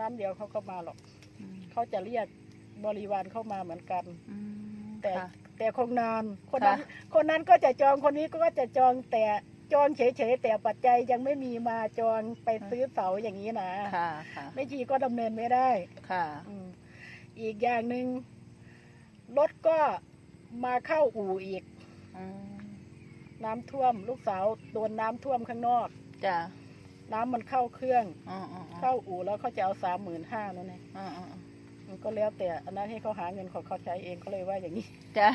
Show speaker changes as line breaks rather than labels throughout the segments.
น้ำเดียวเขาก็มาหรอก
อืม
เขาจะเรียกบริวารเข้ามาเหมือนกัน
อืม
แต่
ค่ะ
แต่คงนานคนนั้น
ค่ะ
คนนั้นก็จะจองคนนี้ก็จะจองแต่จองเฉยๆแต่ปัจจัยยังไม่มีมาจองไปซื้อเสาอย่างนี้นะ
ค่ะค่ะ
ไม่ชีก็ดำเนินไม่ได้
ค่ะ
อืมอีกอย่างหนึ่งรถก็มาเข้าอู่อีก
อืม
น้ำท่วม ลูกสาวโดนน้ำท่วมข้างนอก
จ้ะ
น้ำมันเข้าเครื่อง
อืมอืมอืม
เข้าอู่แล้วเขาจะเอาสามหมื่นห้านั่นเอง
อืมอืมอืม
มันก็แล้วแต่อันนั้นให้เขาหาเงินของเขาใช้เองเขาเลยว่าอย่างนี้
จ้ะ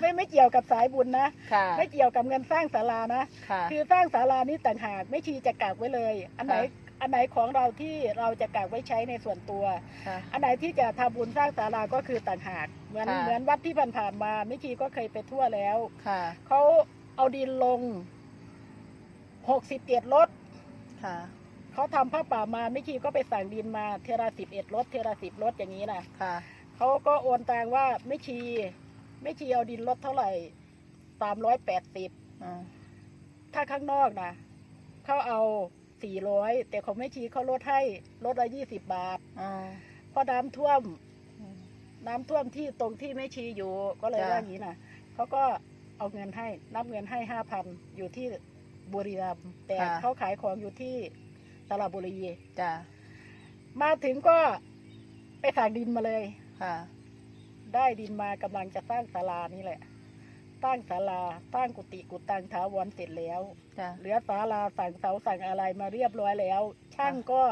ไม่ไม่เกี่ยวกับสายบุญนะ
ค่ะ
ไม่เกี่ยวกับเงินสร้างศาลานะ
ค่ะ
คือสร้างศาลานี่ต่างหากไม่ชีจะกักไว้เลย อันไหน
ค่ะ
อันไหนของเราที่เราจะกักไว้ใช้ในส่วนตัว
ค่ะ
อันไหนที่จะทำบุญสร้างศาลาก็คือต่างหากเหมือน
ค่ะ
เหมือนวัดที่ผ่านๆมาไม่ชีก็เคยไปทั่วแล้ว
ค่ะ
เขาเอาดินลงหกสิบเอ็ดรถ
ค่ะ
เขาทำผ้าป่ามาไม่ชีก็ไปสั่งดินมาเทราสิบเอ็ดรถเทราสิบรถอย่างนี้นะ
ค่ะ
เขาก็โอนตังว่าไม่ชีไม่ชีเอาดินรถเท่าไหร่สามร้อยแปดสิบ
อืม
ถ้าข้างนอกนะเขาเอาสี่ร้อยแต่ของไม่ชีเขาลดให้ลดละยี่สิบบาท
อืม
เพราะน้ำท่วม
อืม
น้ำท่วมที่ตรงที่ไม่ชีอยู่ก็เลย
จ้ะ
ว่าอย่างนี้นะเขาก็เอาเงินให้นับเงินให้ห้าพันอยู่ที่ บุรีรัมย์แต่เขาขายของอยู่ที่สระบุรี
จ้ะ
มาถึงก็ไปสั่งดินมาเลย
ค่ะ
ได้ดินมากำลังจะสร้างศาลานี่แหละตั้งศาลาตั้งกุฏิกุตังถาวรเสร็จแล้ว
จ้ะ
เหลือศาลาสั่งเสาสั่งอะไรมาเรียบร้อยแล้ว ช่างก็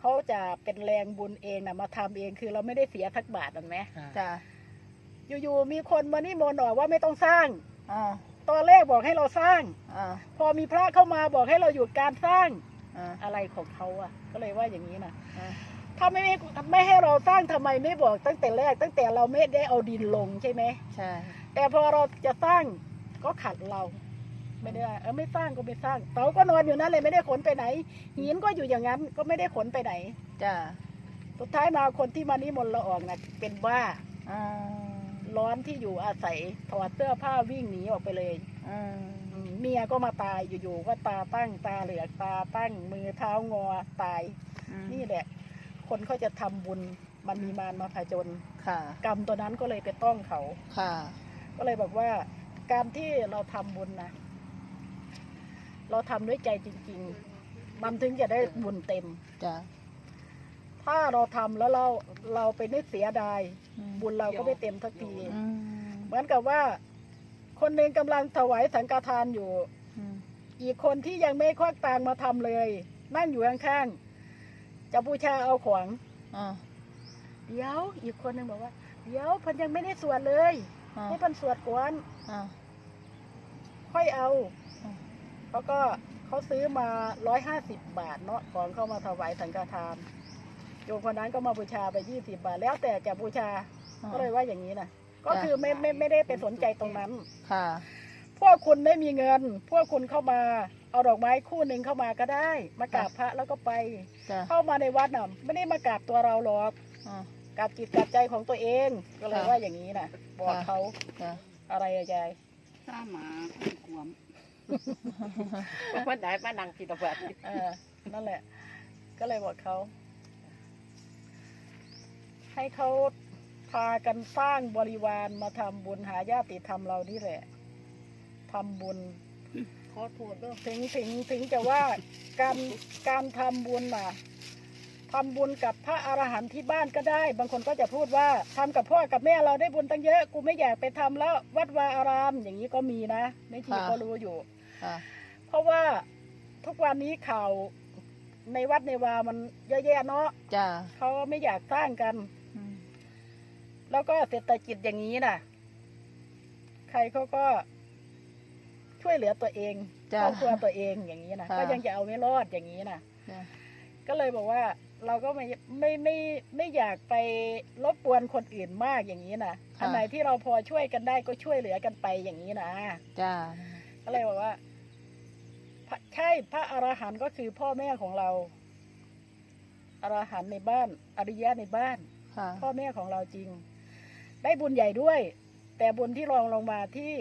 เขาจะเป็นแรงบุญเองนะมาทำเองคือเราไม่ได้เสียทักบาทนั่นไหม
จ้ะ
อยู่ๆมีคนมานิมนต์บอกว่าไม่ต้องสร้าง
อ๋อ
ตอนแรกบอกให้เราสร้าง
อ๋อ
พอมีพระเข้ามาบอกให้เราหยุดการสร้าง
อ๋อ
อะไรของเขาอะก็เลยว่าอย่างนี้นะ
อ๋อ
ถ้าไม่ไม่ไม่ให้เราสร้างทำไมไม่บอกตั้งแต่แรก ตั้งแต่เราไม่ได้เอาดินลงใช่ไหม
ใช่
แต่พอเราจะสร้างก็ขัดเรา ไม่ได้ว่าเออไม่สร้างก็ไม่สร้างเสาก็นอนอยู่นั่นเลยไม่ได้ขนไปไหนหินก็อยู่อย่างนั้นก็ไม่ได้ขนไปไหน
จ้ะ
สุดท้ายมาคนที่มานิมนต์เราออกนะเป็นบ้า
อ๋อ
ร้อนที่อยู่อาศัยถอดเสื้อผ้าวิ่งหนีออกไปเลย
อืม
อืมเมียก็มาตายอยู่ๆก็ตาตั้งตาเหลือกตาตั้งมือเท้างอตาย
อืม
นี่แหละ คนเขาจะทำบุญมันมีมารมาผจญ
ค่ะ
กรรมตัวนั้นก็เลยไปต้องเขา
ค่ะ
ก็เลยบอกว่า การที่เราทำบุญนะเราทำด้วยใจจริง ๆ มันถึงจะได้บุญเต็ม
จ้ะ
ถ้าเราทำแล้วเราเราไปนึกเสียดาย
อืม
บุญเราก็ไม่เต็มทักที
อืม
เหมือนกับว่า คนหนึ่งกำลังถวายสังฆทานอยู่
อืม
อีกคนที่ยังไม่ควักตังค์มาทำเลย นั่งอยู่ข้างๆจะบูชาเอาของ
อ๋อ
เดี๋ยวอีกคนหนึ่งบอกว่า เดี๋ยวเพันยังไม่ได้สวดเลย
อ๋อ
ให้เพันสวดก่อน
อ๋อ
ค่อยเอา
อืม
เขาก็เขาซื้อมาร้อยห้าสิบบาทเนาะของเข้ามาถวายสังฆทาน โยมคนนั้นก็มาบูชาไปยี่สิบาท แล้วแต่จะบูชาก็เลยว่าอย่างนี้นะก็
จ้ะ
คือไม่ไม่ไม่ได้ไปสนใจตรงนั้น
ค่ะ
พวกคุณไม่มีเงิน พวกคุณเข้ามาเอาดอกไม้คู่หนึ่งเข้ามาก็ได้ มากราบพระแล้วก็ไป
จ้ะ
เข้ามาในวัดน่ะไม่ได้มากราบตัวเราหรอก
อ๋อ
กราบจิตกราบใจของตัวเอง ก็เลย
ค่ะ
ว่าอย่างนี้นะบอก
ค่ะ
เขา
จ้ะ
อะไรอะยาย
ถ้าหมาขี้ขวมเพื่อนไหนมานั่งกินตะเบิด
เออนั่นแหละ ก็เลยบอกเขา ให้เขาพากันสร้างบริวารมาทำบุญหาญาติธรรมเรานี่แหละทำบุญ
ขอโทษด้วย
ถึงถึงถึงจะว่าการการทำบุญน่ะทำบุญกับพระอรหันต์ที่บ้านก็ได้ บางคนก็จะพูดว่าทำกับพ่อกับแม่เราได้บุญตั้งเยอะ กูไม่อยากไปทำแล้ววัดวาอาราม อย่างนี้ก็มีนะไม่ทีก็รู้อยู่
ค่ะ
เพราะว่าทุกวันนี้ข่าวในวัดในวามันเยอะแยะเนาะ
จ้ะ
เขาไม่อยากสร้างกัน
อืม
แล้วก็เศรษฐกิจอย่างนี้น่ะ ใครเขาก็ช่วยเหลือตัวเองค
จ้ะ
รอบครัวตัวเองอย่างนี้นะ
ค่ะ
ก็ยังจะเอาไม่รอดอย่างนี้นะ
จ้ะ
ก็เลยบอกว่าเราก็ไม่ไม่ไม่ไม่อยากไปรบกวนคนอื่นมากอย่างนี้นะอันไหนที่เราพอช่วยกันได้ก็ช่วยเหลือกันไปอย่างนี้นะ
จ้ะ
ก็เลยบอกว่าพระใช่พระอรหันต์ก็คือพ่อแม่ของเราอรหันต์ในบ้าน อริยะในบ้าน
ค่ะ
พ่อแม่ของเราจริง ได้บุญใหญ่ด้วย แต่บุญที่รองลงมาที่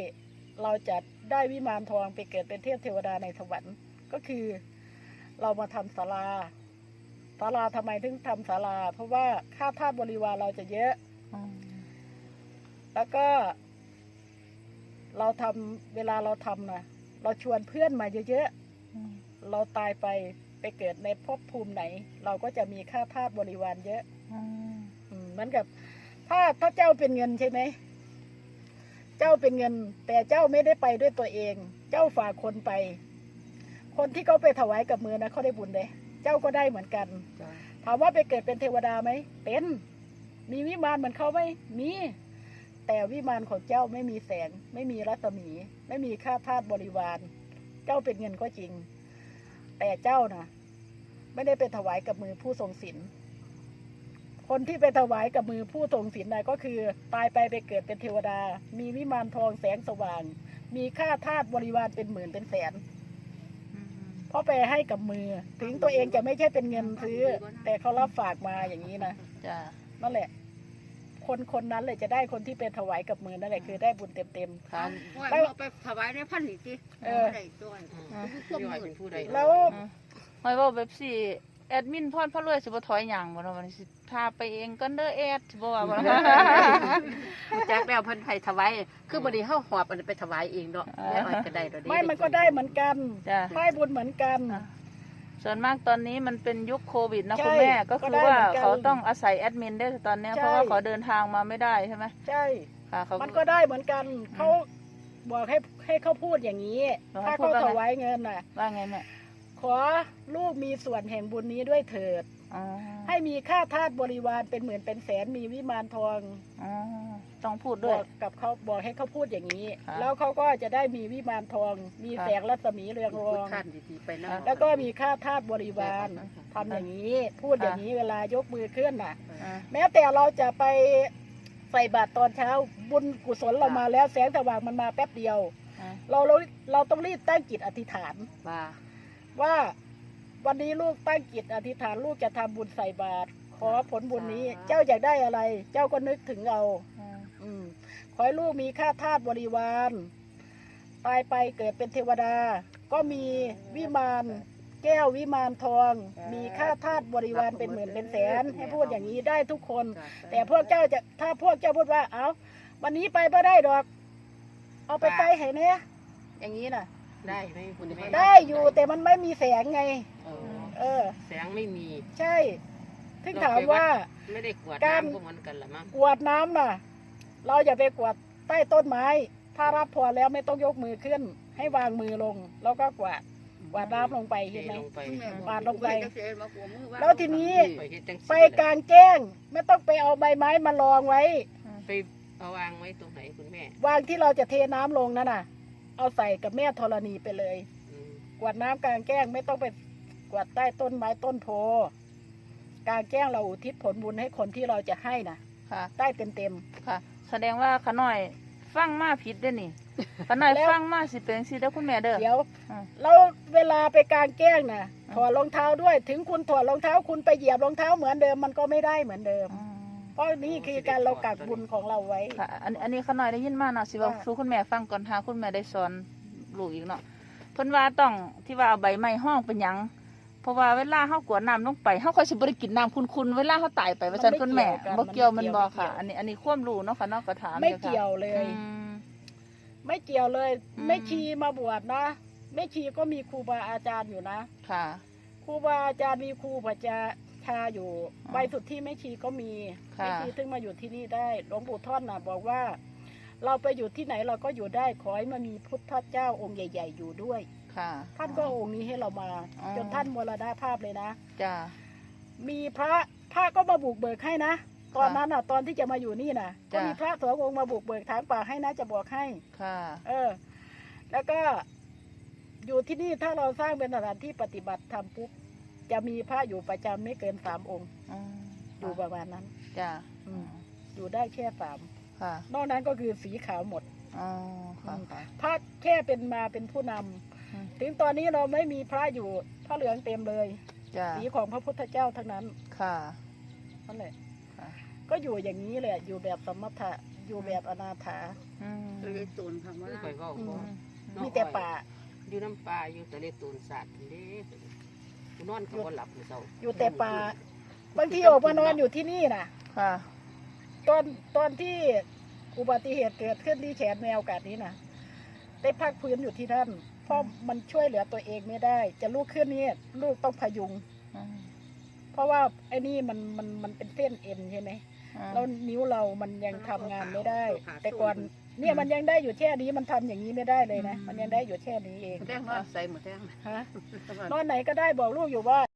เราจะได้วิมานทองไปเกิดเป็นเทพเทวดาในสวรรค์ก็คือเรามาทำศาลาศาลาทำไมถึงทำศาลา เพราะว่าค่าทาสบริวารเราจะเยอะ
อืม
แล้วก็ เราทำเวลาเราทำนะเราชวนเพื่อนมาเยอะ
อืม
ๆเราตายไปไปเกิดในภพภูมิไหน เราก็จะมีค่าทาสบริวารเยอะ
อืม
อืมเหมือนกับ ถ้าถ้าเจ้าเป็นเงินใช่ไหม เจ้าเป็นเงิน แต่เจ้าไม่ได้ไปด้วยตัวเอง เจ้าฝากคนไป คนที่เขาไปถวายกับมือนะเขาได้บุญเลย เจ้าก็ได้เหมือนกัน
จ้ะ
ถามว่าไปเกิดเป็นเทวดาไหม เป็น มีวิมานเหมือนเขาไหมมี แต่วิมานของเจ้าไม่มีแสง ไม่มีรัศมี ไม่มีค่าทาสบริวาร เจ้าเป็นเงินก็จริง แต่เจ้านะไม่ได้ไปถวายกับมือผู้ทรงศีล คนที่ไปถวายกับมือผู้ทรงศีลนะก็คือ ตายไปไปเกิดเป็นเทวดา มีวิมานทองแสงสว่าง มีค่าทาสบริวารเป็นหมื่นเป็นแสน
อืม
เพราะไปให้กับมือ ถึงตัวเองจะไม่ใช่เป็นเงินซื้อ แต่เขารับฝากมาอย่างนี้นะ
จ้ะ
นั่นแหละ คนคนนั้นเลยจะได้คนที่ไปถวายกับมือนั่นแหละคือได้บุญเต็ม
ค่ะ
ว่าเอาไปถวายในพันนี่สิ
เออ
ได้ด้วย
อืม
คือความมืดผู้ใด
ๆแล้ว
อืมหอยเว่าแบบสี่ แอดมินพรพระรวยสิบ่ถอยหยังบ่เนาะวันนี้สิพาไปเองก็เด้อแอดสิบ่ว่าบ่เนาะ
แจ็คแล้วเพิ่นให้ถวายคือบ่ได้เฮาหอบอันนนไปถวายเองเนาะ
อ่า
แล้วก็ได้ดอก
ไม่มันก็ได้เหมือนกัน
จ้ะ
ได้บุญเหมือนกัน
อะ ส่วนมากตอนนี้มันเป็นยุคโควิดนะ
ใช่
คุณแม่ก็
ก็
คือ
ได้
ว่า
เหมือนกัน
เขาต้องอาศัยแอดมินได้ตอนเนี้ย
ใช่
เพราะว่าเขาเดินทางมาไม่ได้ใช่ไหม
ใช่
ค่ะเขา
มันก็ได้เหมือนกันเขาบอกให้ให้เขาพูดอย่างนี้
บอกให้
ถ้า
พูด
เขา
ว่าไง
ถวายเงินน่ะ
ว่าไงแม่
ขอลูกมีส่วนแห่งบุญนี้ด้วยเถิด
อ๋อ
ให้มีค่าทาสบริวารเป็นหมื่นเป็นแสนมีวิมานทอง
อ๋อต้องพูด
บ
ด้วย
อกกับเขาบอกให้เขาพูดอย่างนี้
ค่ะ
แล้วเขาก็จะได้มีวิมานทอง มี
ค่ะ
แสงรัศมีเรืองร
พู
อ
ด
ง
ท่านดีๆไปนะ
แล้วก็มีค่าทาสบริวาร
ค่ะ
ทำอย่างนี้ พูดอย่างนี้เวลายกมือขึ้นน่ะ
อ่า
แม้แต่เราจะไปใส่บาตรตอนเช้าบุญกุศลเรามาแล้วแสงสว่างมันมาแป๊บเดียว
อ่า
เราเราเราต้องรีบตั้งจิตอธิษฐาน
ว่า
ว่าวันนี้ลูกตั้งจิตอธิษฐานลูกจะทำบุญใส่บาตรขอผลบุญนี้ เจ้าอยากได้อะไร เจ้าก็นึกถึงเรา
อ่า
อืมขอให้ลูกมีค่าทาสบริวารตายไปเกิดเป็นเทวดา ก็มีวิมานแก้ววิมานทอง มีค่าทาสบริวารเป็นหมื่นเป็นแสน ให้พูดอย่างนี้ได้ทุกคน แต่พวกเจ้าจะถ้าพวกเจ้าพูดว่า เอาวันนี้ไปไม่ได้ดอก เอาไปไปให้เนี่ยอย่างนี้น่ะ
ได้ไหมคุณแม่
ได้อยู่แต่มันไม่มีแสงไง
เออ
เออ
แสงไม่มี
ใช่ถึงถามว่า
ไม่ได้กวด
การ
น้ำก็เหมือนกันละมั้ง
กวดน้ำน่ะ เราอย่าไปกวดใต้ต้นไม้ ถ้ารับพรแล้วไม่ต้องยกมือขึ้น ให้วางมือลง แล้วก็กวาดกวาดน้ำลงไป
เท
เห็นไหม
ลงไป
ปาดลงไป
แล้
แล้วทีนี้
ไปเฮ็ดจังสิ
ไปกลางแจ้ง ไม่ต้องไปเอาใบไม้มารองไว้
ไปเอาวางไว้ตรงไหนคุณแม่
วางที่เราจะเทน้ำลงนั่นน่ะ เอาใส่กับแม่ธรณีไปเลย
อืม
กวาดน้ำกลางแจ้งไม่ต้องไปกวาดใต้ต้นไม้ต้นโพกลางแจ้งเราอุทิศผลบุญให้คนที่เราจะให้น่ะ
ค่ะ
ได้เต็มเต็ม
ค่ะ แสดงว่าขน้อยฟังมาผิดเด้อนี่ขน้อย
แล้ว
ฟังมาสิเป็นสิเด้อคุณแม่เด้อ
ๆเดี๋ยว
อ่า
แล้วเวลาไปกลางแจ้งน่ะ
อ่า
ถอดรองเท้าด้วย ถึงคุณถอดรองเท้าคุณไปเหยียบรองเท้าเหมือนเดิมมันก็ไม่ได้เหมือนเดิม
อืม
เพ ราะนี่คือการเรากักบุญของเราไว้
ค่ะอันอันนี้ขน้อยได้ยินมาเนาะสิว่า
ว่า
สู่คุณแม่ฟังก่อนทาคุณแม่ได้สอนลูกอีกเนาะเพิ่นว่าต้องที่ว่าเอาใบไม้ห้องเป็นหยังเพราะว่าเวลาเฮากวดน้ำลงไปเฮาค่อยสิบ่ได้กินน้ำคุณๆเวลาเฮาตายไปว่าซั่นคุณแม่บ่เกี่ยวมันบ่ค่ะ อันนี้อันนี้ความรู้เนาะค่ะเนาะก็ถาม
ไม่
จ้าค่ะ
เกี่ยวเลย
อืม
ไม่เกี่ยวเลย
อืม
ไม่ชีมาบวชนะไม่ชีก็มีครูบาอาจารย์อยู่นะ
ค่ะ
ครูบาอาจารย์มีครูปัจจา ชาอยู่
อ๋อ
ใบสุดที่ไม่ชีก็มี
ค่ะ
ไม่ชีถึงมาอยู่ที่นี่ได้หลวงปู่ท่อนน่ะบอกว่า เราไปอยู่ที่ไหนเราก็อยู่ได้ขอให้มามีพุทธเจ้าองค์ใหญ่ ๆ อยู่ด้วย
ค่ะ
ท่านก็องค์นี้ให้เรามา
อ๋อ
จนท่านมรณภาพเลยนะ
จ้า
มีพระพระก็มาบุกเบิกให้นะ ตอนนั้นน่ะ ตอนที่จะมาอยู่นี่น่ะก็
จ้ะ
มีพระสององค์มาบุกเบิกทางป่าให้นะจะบอกให้
ค่ะ
เออ แล้วก็อยู่ที่นี่ถ้าเราสร้างเป็นสถานที่ปฏิบัติธรรมปุ๊บ จะมีพระอยู่ประจำไม่เกินสามองค์
อืม
อยู่ประมาณนั้น
จ้า
อืม อยู่ได้แค่สาม
ค่ะ
นอกนั้นก็คือสีขาวหมด
อ๋อค่ะค่ะ
พระแค่เป็นมาเป็นผู้นำ
อืม
ถึงตอนนี้เราไม่มีพระอยู่พระเหลืองเต็มเลย
จ้า
สีของพระพุทธเจ้าทั้งนั้น
ค่ะ
นั่นแหละ
ค่ะ
ก็อยู่อย่างนี้แหละ อยู่แบบสมถะอยู่แบบอนาถา
อืม
เลยตูนคำว่าไปเว้า
อื
บ่
ม
เนาะ
มีแต่ป่า
อยู่น้ำปลาอยู่แต่เลยตูนสัตว์เด้
ม
กู นอนก็บ่หลับมื้อเช้า
อยู่แต่ป่าบางทีออกมานอนอยู่ที่นี่น่ะ
ค่ะ
ตอนตอนที่อุบัติเหตุเกิดขึ้นที่แขนแมวกัดนี้นะได้พักพื้นอยู่ที่นั่นเพราะมันช่วยเหลือตัวเองไม่ได้ จะลุกขึ้นนี่ลูกต้องพยุง
อืม
เพราะว่าไอ้นี่มันมันมันเป็นเส้นเอ็นใช่ไหม
อืม
แล้วนิ้วเรามันยังทำงานไม่ได้ แต่ก่อน เนี่ยมันยังได้อยู่แค่นี้มันทำอย่างนี้ไม่ได้เลยนะ มันยังได้อยู่แค่นี้เอง
แท่งนอนใส่หมดแท่ง
ฮะ นอนไหนก็ได้บอกลูกอยู่ว่า